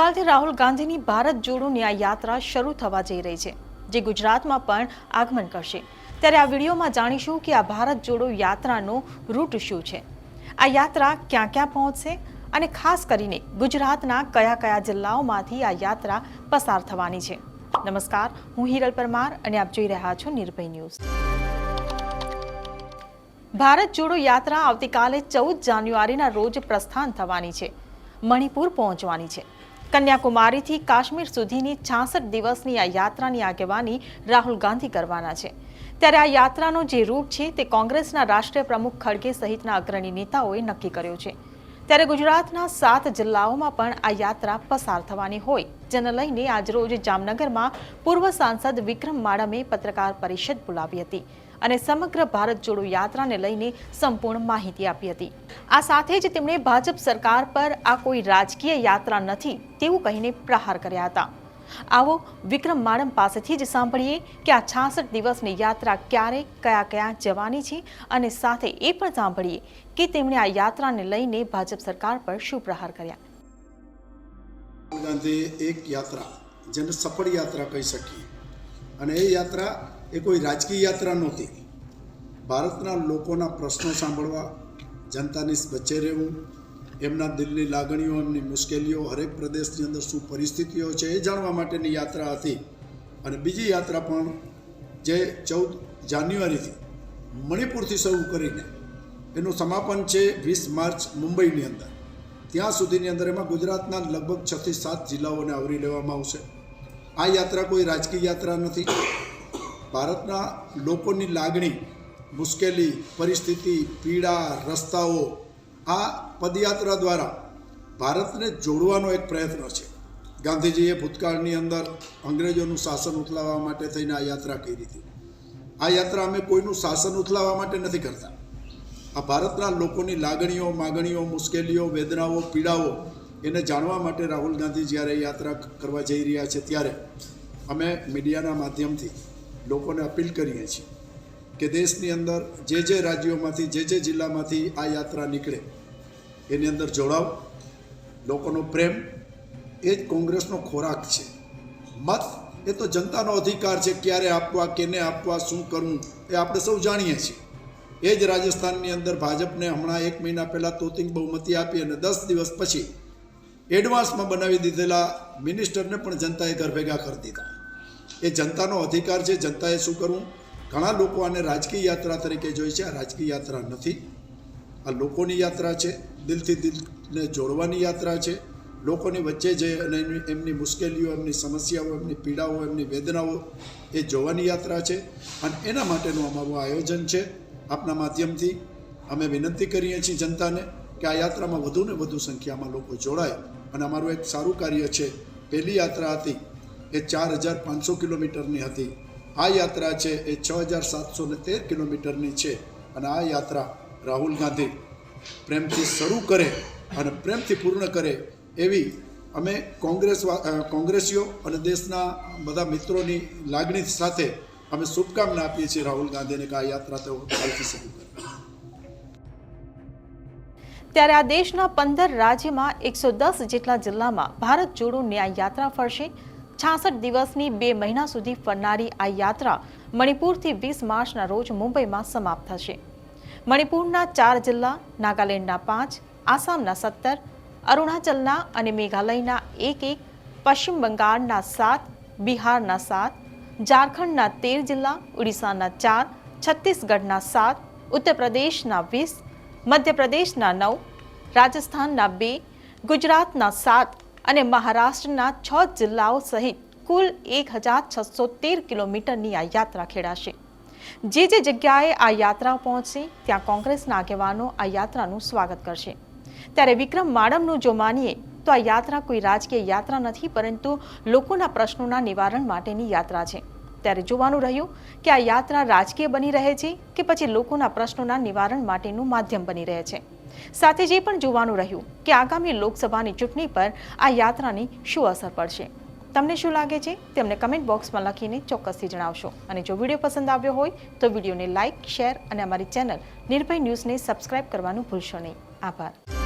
આવતીકાલથી રાહુલ ગાંધીની ભારત જોડો ન્યાય યાત્રા શરૂ થવા જઈ રહી છે, જે ગુજરાતમાં પણ આગમન કરશે. ત્યારે આ વિડીયોમાં જાણીશું કે આ ભારત જોડો યાત્રાનો રૂટ શું છે. આ યાત્રા ક્યાં ક્યાં પહોંચશે અને ખાસ કરીને ગુજરાતના કયા કયા જિલ્લાઓમાંથી આ યાત્રા પસાર થવાની છે. નમસ્કાર, હું હિરલ પરમાર અને આપ જોઈ રહ્યા છો નિર્ભય ન્યૂઝ. ભારત જોડો યાત્રા આવતીકાલે ચૌદ જાન્યુઆરીના રોજ પ્રસ્થાન થવાની છે. મણિપુર પહોંચવાની છે. કન્યાકુમારીથી કાશ્મીર સુધીની છાસઠ દિવસની આ યાત્રાની આગેવાની રાહુલ ગાંધી કરવાના છે. ત્યારે આ યાત્રાનો જે રૂટ છે તે કોંગ્રેસના રાષ્ટ્રીય પ્રમુખ ખડગે સહિતના અગ્રણી નેતાઓએ નક્કી કર્યો છે. ત્યારે ગુજરાતના સાત જિલ્લાઓમાં પણ આ યાત્રા પસાર થવાની હોય, જેને લઈને આજરોજ જામનગરમાં પૂર્વ સાંસદ વિક્રમ માડમે પત્રકાર પરિષદ બોલાવી હતી. અને સમગ્ર ભારત જોડો યાત્રાને લઈને સંપૂર્ણ માહિતી આપી હતી. આ સાથે જ તેમણે ભાજપ સરકાર પર આ કોઈ રાજકીય યાત્રા નથી તેવું કહીને પ્રહાર કર્યા હતા. આવો વિક્રમ માડમ પાસેથી જ સાંભળીએ કે આ છાસઠ દિવસની યાત્રા ક્યારે, કયા કયા જવાની છે અને સાથે એ પણ સાંભળીએ કે તેમણે આ યાત્રાને લઈને ભાજપ સરકાર પર શું પ્રહાર કર્યા. ગાંધી એક યાત્રા, જેને સફળ યાત્રા કહી શકીએ. અને એ યાત્રા એ કોઈ રાજકીય યાત્રા નહોતી. ભારતના લોકોના પ્રશ્નો સાંભળવા, જનતાની વચ્ચે રહેવું, એમના દિલની લાગણીઓ, એમની મુશ્કેલીઓ હરેક પ્રદેશની અંદર શું પરિસ્થિતિઓ છે એ જાણવા માટેની યાત્રા હતી. અને બીજી યાત્રા પણ જે ચૌદ જાન્યુઆરીથી મણિપુરથી શરૂ કરીને એનું સમાપન છે વીસ માર્ચ મુંબઈની અંદર. ત્યાં સુધીની અંદર એમાં ગુજરાતના લગભગ છથી સાત જિલ્લાઓને આવરી લેવામાં આવશે. આ યાત્રા કોઈ રાજકીય યાત્રા નથી. ભારતના લોકોની લાગણી, મુશ્કેલી, પરિસ્થિતિ, પીડા, રસ્તાઓ, આ પદયાત્રા દ્વારા ભારતને જોડવાનો એક પ્રયત્ન છે. ગાંધીજીએ ભૂતકાળની અંદર અંગ્રેજોનું શાસન ઉથલાવવા માટે થઈને આ યાત્રા કરી હતી. આ યાત્રા અમે કોઈનું શાસન ઉથલાવવા માટે નથી કરતા. આ ભારતના લોકોની લાગણીઓ, માગણીઓ, મુશ્કેલીઓ, વેદનાઓ, પીડાઓ એને જાણવા માટે રાહુલ ગાંધી જ્યારે યાત્રા કરવા જઈ રહ્યા છે ત્યારે અમે મીડિયાના માધ્યમથી લોકોને અપીલ કરીએ છીએ કે દેશની અંદર જે જે રાજ્યોમાંથી, જે જે જિલ્લામાંથી આ યાત્રા નીકળે, એની અંદર જોડાવ. લોકોનો પ્રેમ એ જ કોંગ્રેસનો ખોરાક છે. મત એ તો જનતાનો અધિકાર છે, ક્યારે આપવા, કેને આપવા, શું કરવું, એ આપણે સૌ જાણીએ છીએ. એ જ રાજસ્થાનની અંદર ભાજપને હમણાં એક મહિના પહેલાં તોતિંગ બહુમતી આપી અને દસ દિવસ પછી એડવાન્સમાં બનાવી દીધેલા મિનિસ્ટરને પણ જનતાએ ઘર ભેગા કરી દીધા. એ જનતાનો અધિકાર છે. જનતાએ શું કરવું? ઘણા લોકો આને રાજકીય યાત્રા તરીકે જોઈ છે. આ રાજકીય યાત્રા નથી. આ લોકોની યાત્રા છે. દિલથી દિલને જોડવાની યાત્રા છે. લોકોની વચ્ચે જે અને એમની મુશ્કેલીઓ, એમની સમસ્યાઓ, એમની પીડાઓ, એમની વેદનાઓ એ જોવાની યાત્રા છે. અને એના માટેનું અમારું આયોજન છે. આપના માધ્યમથી અમે વિનંતી કરીએ છીએ જનતાને કે આ યાત્રામાં વધુને વધુ સંખ્યામાં લોકો જોડાય. અને અમારું એક સારું કાર્ય છે. પહેલી યાત્રા હતી એ ચાર હજાર પાંચસો કિલોમીટરની હતી. આ યાત્રા છે એ છ હજાર સાતસો ને તેર કિલોમીટરની છે અને આ યાત્રા રાહુલ ગાંધી પ્રેમથી શરૂ કરે અને પ્રેમથી પૂર્ણ કરે એવી અમે કોંગ્રેસ કોંગ્રેસીઓ અને દેશના બધા મિત્રોની લાગણી સાથે અમે શુભકામના આપીએ છીએ રાહુલ ગાંધીને કે આ યાત્રા તેઓ ચાલતી શરૂ કરે. ત્યારે આ દેશના પંદર રાજ્યમાં એકસો દસ જેટલા જિલ્લામાં ભારત જોડો ન્યાય યાત્રા ફરશે. છાસઠ દિવસની બે મહિના સુધી ફરનારી આ યાત્રા મણિપુરથી વીસ માર્ચના રોજ મુંબઈમાં સમાપ્ત થશે. મણિપુરના ચાર જિલ્લા, નાગાલેન્ડના પાંચ, આસામના સત્તર, અરુણાચલના અને મેઘાલયના એક એક, પશ્ચિમ બંગાળના સાત, બિહારના સાત, ઝારખંડના તેર જિલ્લા ઓડિશાના ચાર, છત્તીસગઢના સાત ઉત્તર પ્રદેશના વીસ, મધ્યપ્રદેશના નવ, રાજસ્થાનના બે, ગુજરાતના સાત અને મહારાષ્ટ્રના છ જિલ્લાઓ સહિત કુલ એક હજાર છસો તેર કિલોમીટરની આ યાત્રા ખેડાશે. જે જે જગ્યાએ આ યાત્રા પહોંચશે ત્યાં કોંગ્રેસના આગેવાનો આ યાત્રાનું સ્વાગત કરશે. ત્યારે વિક્રમ માડમનું જો માનીએ, તો આ યાત્રા કોઈ રાજકીય યાત્રા નથી, પરંતુ લોકોના પ્રશ્નોના નિવારણ માટેની યાત્રા છે. ત્યારે જોવાનું રહ્યું કે આ યાત્રા રાજકીય બની રહે છે કે પછી લોકોના પ્રશ્નોના નિવારણ માટેનું માધ્યમ બની રહે છે. સાથે જે પણ જોવાનું રહ્યું કે આગામી લોકસભાની ચૂંટણી પર આ યાત્રાની શું અસર પડશે. તમને શું લાગે છે? તેમને કમેન્ટ બોક્સમાં લખીને ચોક્કસથી જણાવશો. અને જો વીડિયો પસંદ આવ્યો હોય, તો વિડીયોને લાઇક શેર અને અમારી ચેનલ નિર્ભય ન્યૂઝને સબસ્ક્રાઇબ કરવાનું ભૂલશો નહીં. આભાર.